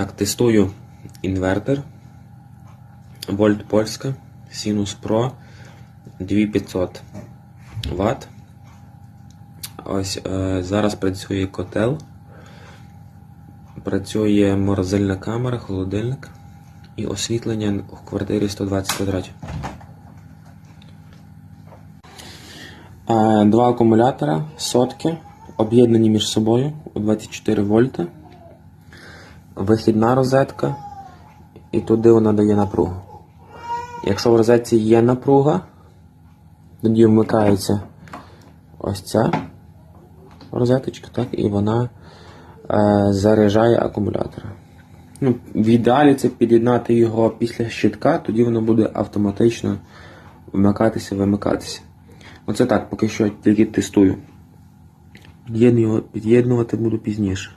Так, тестую інвертор. Вольт Польська, Sinus Pro 2500 Вт. Ось е, зараз працює котел. Працює морозильна камера, холодильник і освітлення в квартирі 120 квадратів. Е, Два акумулятора сотки, об'єднані між собою у 24 вольта. Вихідна розетка, і туди вона дає напругу. Якщо в розетці є напруга, тоді вмикається ось ця розеточка, так, і вона е, заряджає акумулятор. Ну, в ідеалі це під'єднати його після щитка, тоді воно буде автоматично вмикатися, вимикатися. Оце так, поки що тільки тестую. Під'єднувати буду пізніше.